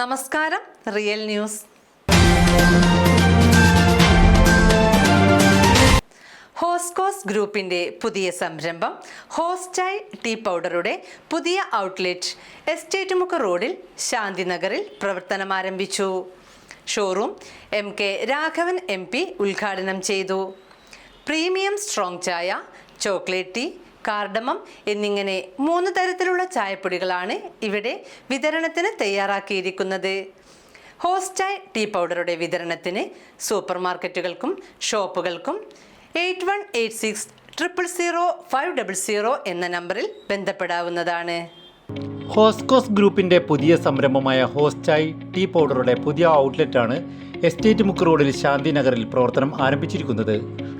നമസ്കാരം real news. ഹോസ്കോസ് ഗ്രൂപ്പിന്റെ പുതിയ സംരംഭം ഹോസ്റ്റൈ ടീ പൗഡറുടെ പുതിയ ഔട്ട്ലെറ്റ് എസ്റ്റേറ്റ് മുഖ റോഡിൽ ശാന്തിനഗറിൽ പ്രവർത്തനം ആരംഭിച്ചു. Showroom M K Raghavan M P ഉദ്ഘാടനം ചെയ്തു. പ്രീമിയം സ്ട്രോങ് ചായ ചോക്ലേറ്റ് ടീ കാർഡമം എന്നിങ്ങനെ മൂന്ന് തരത്തിലുള്ള ചായപ്പൊടികളാണ് ഇവിടെ വിതരണത്തിന് തയ്യാറാക്കിയിരിക്കുന്നത്. ഹോസ്റ്റായ് ടീ പൗഡറുടെ വിതരണത്തിന് സൂപ്പർ മാർക്കറ്റുകൾക്കും ഷോപ്പുകൾക്കും eight one eight six triple zero five double zero എന്ന നമ്പറിൽ ബന്ധപ്പെടാവുന്നതാണ്. ഹോസ്കോസ് ഗ്രൂപ്പിന്റെ പുതിയ സംരംഭമായ ഹോസ്റ്റായ് ടീ പൗഡറുടെ പുതിയ ഔട്ട്ലെറ്റ് ആണ് എസ്റ്റേറ്റ് മുക്ക് റോഡിൽ ശാന്തിനഗറിൽ പ്രവർത്തനം ആരംഭിച്ചിരിക്കുന്നത്.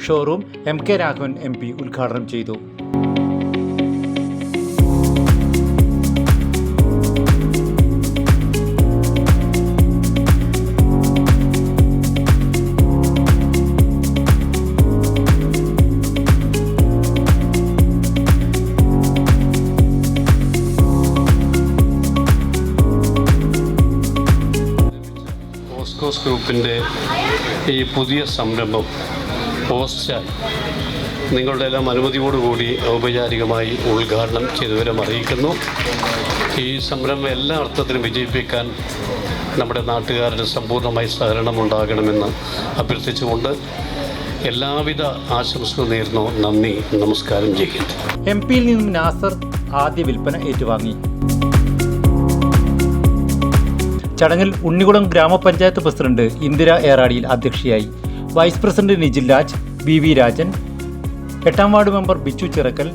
Showroom M K Raghavan M P ഉദ്ഘാടനം ചെയ്തു. ഓസ്കോസ് ഗ്രൂപ്പിന്റെ ഈ പുതിയ സംരംഭം പോസ്റ്റായി നിങ്ങളുടെ എല്ലാം അനുമതിയോടുകൂടി ഔപചാരികമായി ഉദ്ഘാടനം ചെയ്തുവരം അറിയിക്കുന്നു. ഈ സംരംഭം എല്ലാ അർത്ഥത്തിലും വിജയിപ്പിക്കാൻ നമ്മുടെ നാട്ടുകാരുടെ സമ്പൂർണമായി സഹകരണം ഉണ്ടാകണമെന്ന് അഭ്യർത്ഥിച്ചുകൊണ്ട് എല്ലാവിധ ആശംസകളും നേരുന്നു. നന്ദി. നമസ്കാരം. ചെയ്യുന്നു എം പിയിൽ നിന്നും നാസർ ആദ്യ വിൽപ്പന ഏറ്റുവാങ്ങി. ചടങ്ങിൽ ഉണ്ണികുളം ഗ്രാമപഞ്ചായത്ത് പ്രസിഡന്റ് ഇന്ദിര ഏറാടിയിൽ അധ്യക്ഷയായി. Vice president Nijil Raj B V Rajan എട്ടാം വാർഡ് മെമ്പർ ബിച്ചു ചിറക്കൽ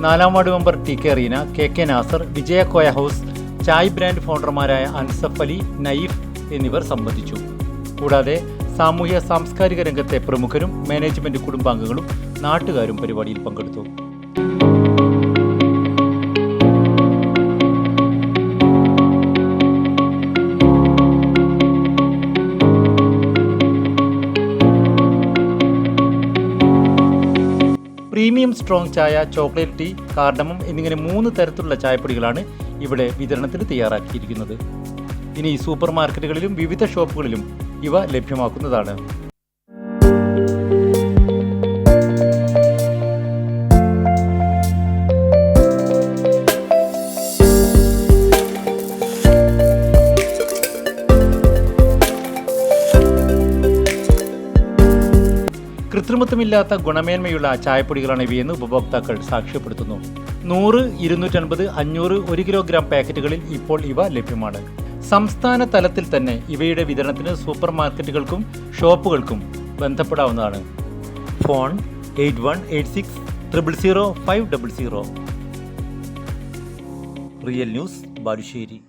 നാലാം ward member T K Reena K K Nasar Vijaya Koya house chai brand ഫൗണ്ടർമാരായ Ansaf Ali Nayeef എന്നിവർ സംബന്ധിച്ചു. കൂടാതെ സാമൂഹ്യ സാംസ്കാരിക രംഗത്തെ പ്രമുഖരും മാനേജ്മെന്റ് കുടുംബാംഗങ്ങളും നാട്ടുകാരും പരിപാടിയിൽ പങ്കെടുത്തു. പ്രീമിയം സ്ട്രോങ് ചായ ചോക്ലേറ്റ് ടീ കാർഡമം എന്നിങ്ങനെ മൂന്ന് തരത്തിലുള്ള ചായപ്പൊടികളാണ് ഇവിടെ വിതരണത്തിന് തയ്യാറാക്കിയിരിക്കുന്നത്. ഇനി സൂപ്പർ മാർക്കറ്റുകളിലും വിവിധ ഷോപ്പുകളിലും ഇവ ലഭ്യമാക്കുന്നതാണ്. കൃത്രിമത്വമില്ലാത്ത ഗുണമേന്മയുള്ള ചായപ്പൊടികളാണ് ഇവയെന്ന് ഉപഭോക്താക്കൾ സാക്ഷ്യപ്പെടുത്തുന്നു. നൂറ് ഇരുന്നൂറ്റൻപത് അഞ്ഞൂറ് ഒരു കിലോഗ്രാം പാക്കറ്റുകളിൽ ഇപ്പോൾ ഇവ ലഭ്യമാണ്. സംസ്ഥാന തലത്തിൽ തന്നെ ഇവയുടെ വിതരണത്തിന് സൂപ്പർ മാർക്കറ്റുകൾക്കും ഷോപ്പുകൾക്കും ബന്ധപ്പെടാവുന്നതാണ്. Phone eight one eight six triple zero five double zero. Real news Balussery.